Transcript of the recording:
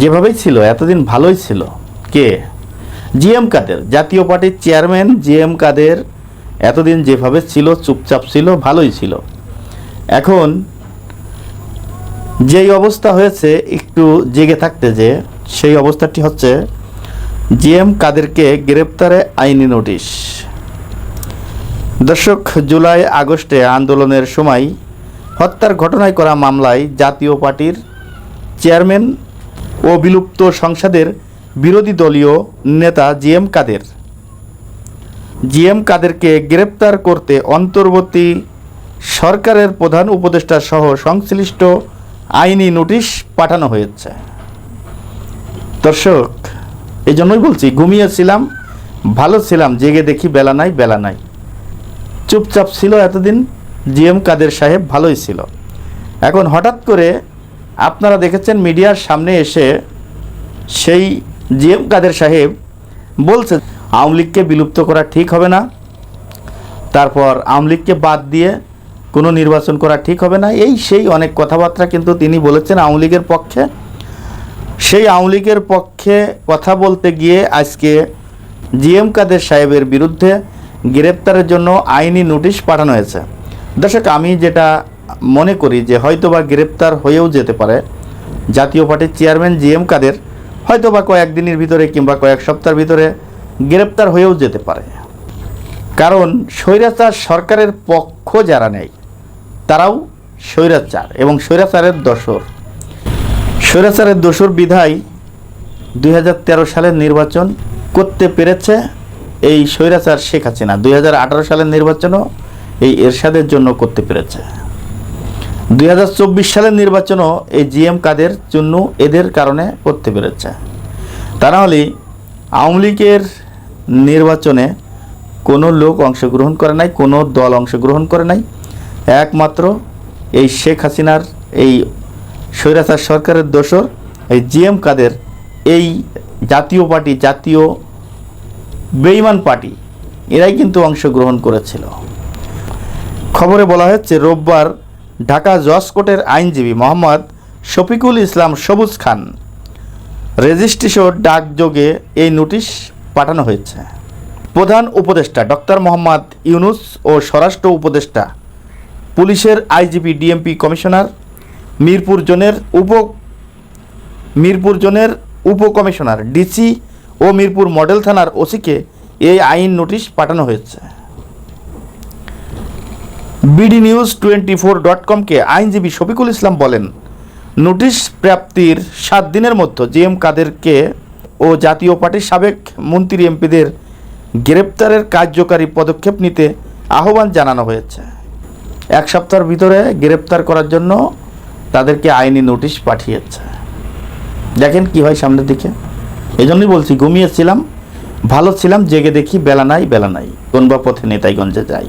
যেভাবেই ছিল, এতদিন ভালোই ছিল। কে? জিএম কাদের, জাতীয় পার্টির চেয়ারম্যান জিএম কাদের এতদিন যেভাবে ছিল, চুপচাপ ছিল, ভালোই ছিল। এখন যেই অবস্থা হয়েছে, একটু জেগে থাকতে যে, সেই অবস্থাটি হচ্ছে জিএম কাদেরকে গ্রেপ্তারে আইনি নোটিশ। দর্শক, জুলাই আগস্টে আন্দোলনের সময় হত্যার ঘটনায় করা মামলায় জাতীয় পার্টির চেয়ারম্যান ও বিলুপ্ত সংসদের বিরোধী দলীয় নেতা জিএম কাদের। জিএম কাদেরকে গ্রেপ্তার করতে অন্তর্বর্তী সরকারের প্রধান উপদেষ্টা সহ সংশ্লিষ্ট আইনি নোটিশ পাঠানো হয়েছে। দর্শক এই জন্যই বলছি, ঘুমিয়েছিলাম, ভালো ছিলাম, জেগে দেখি বেলা নাই বেলা নাই। চুপচাপ ছিল এতদিন জিএম কাদের সাহেব ভালোই ছিল। এখন হঠাৎ করে আপনারা দেখেছেন মিডিয়ার সামনে এসে সেই জিএম কাদের সাহেব বলছে আওয়ামী লীগকে বিলুপ্ত করা ঠিক হবে না। তারপর আওয়ামী লীগকে বাদ দিয়ে কোনো নির্বাচন করা ঠিক হবে না। এই সেই অনেক কথাবার্তা কিন্তু তিনি বলেছেন আওয়ামী লীগের পক্ষে। সেই আওয়ামী লীগের পক্ষে কথা বলতে গিয়ে আজকে জিএম কাদের সাহেবের বিরুদ্ধে গ্রেপ্তারের জন্য আইনি নোটিশ পাঠানো হয়েছে। দর্শক, আমি যেটা মনে করি যে হয়তোবা গ্রেপ্তার হয়েও যেতে পারে। জাতীয় পার্টির চেয়ারম্যান জিএম কাদের হয়তোবা কয়েকদিনের ভিতরে কিংবা কয়েক সপ্তাহের ভিতরে গ্রেপ্তার হয়েও যেতে পারে। কারণ স্বৈরাচার সরকারের পক্ষ যারা নেই তারাও স্বৈরাচার এবং স্বৈরাচারের দোসর স্বৈরাচারের দোসর বিধায় দুই হাজার তেরো সালের নির্বাচন করতে পেরেছে এই স্বৈরাচার শেখ হাসিনা। দুই হাজার আঠারো সালের নির্বাচনও এই এরশাদের জন্য করতে পেরেছে। দুই হাজার চব্বিশ সালের নির্বাচনও এই জিএম কাদের জন্য এদের কারণে করতে পেরেছে। তা নাহলে আওয়ামী লীগের নির্বাচনে কোনো লোক অংশগ্রহণ করে নাই, কোনো দল অংশগ্রহণ করে নাই। একমাত্র এই শেখ হাসিনার এই স্বৈরাচার সরকারের দোসর এই জিএম কাদের, এই জাতীয় পার্টি, জাতীয় বেইমান পার্টি, এরাই কিন্তু অংশগ্রহণ করেছিল। খবরে বলা হচ্ছে রোববার ঢাকা জজ কোর্টের আইনজীবী মোহাম্মদ শফিকুল ইসলাম সবুজ খান। রেজিস্ট্রেশন ডাকযোগে এই নোটিশ পাঠানো হয়েছে। প্রধান উপদেষ্টা ডক্টর মোহাম্মদ ইউনুস ও স্বরাষ্ট্র উপদেষ্টা, পুলিশের আইজিপি ডিএমপি কমিশনার, মিরপুর জোনের উপ, মিরপুর জোনের উপকমিশনার ডিসি ও মিরপুর মডেল থানার ওসিকে এই আইন নোটিশ পাঠানো হয়েছে। BD news twenty four dot কমকে আইনজীবী শফিকুল ইসলাম বলেন, নোটিশ প্রাপ্তির সাত দিনের মধ্যে জিএম কাদেরকে ও জাতীয় পার্টির সাবেক মন্ত্রী এমপিদের গ্রেপ্তারের কার্যকারী পদক্ষেপ নিতে আহ্বান জানানো হয়েছে। এক সপ্তাহের ভিতরে গ্রেপ্তার করার জন্য তাদেরকে আইনি নোটিশ পাঠিয়েছে। দেখেন কি হয় সামনের দিকে। এই জন্যই বলছি, ঘুমিয়েছিলাম, ভালো ছিলাম, জেগে দেখি বেলা নাই বেলা নাই। কোন বা পথে নেতাইগঞ্জে যাই।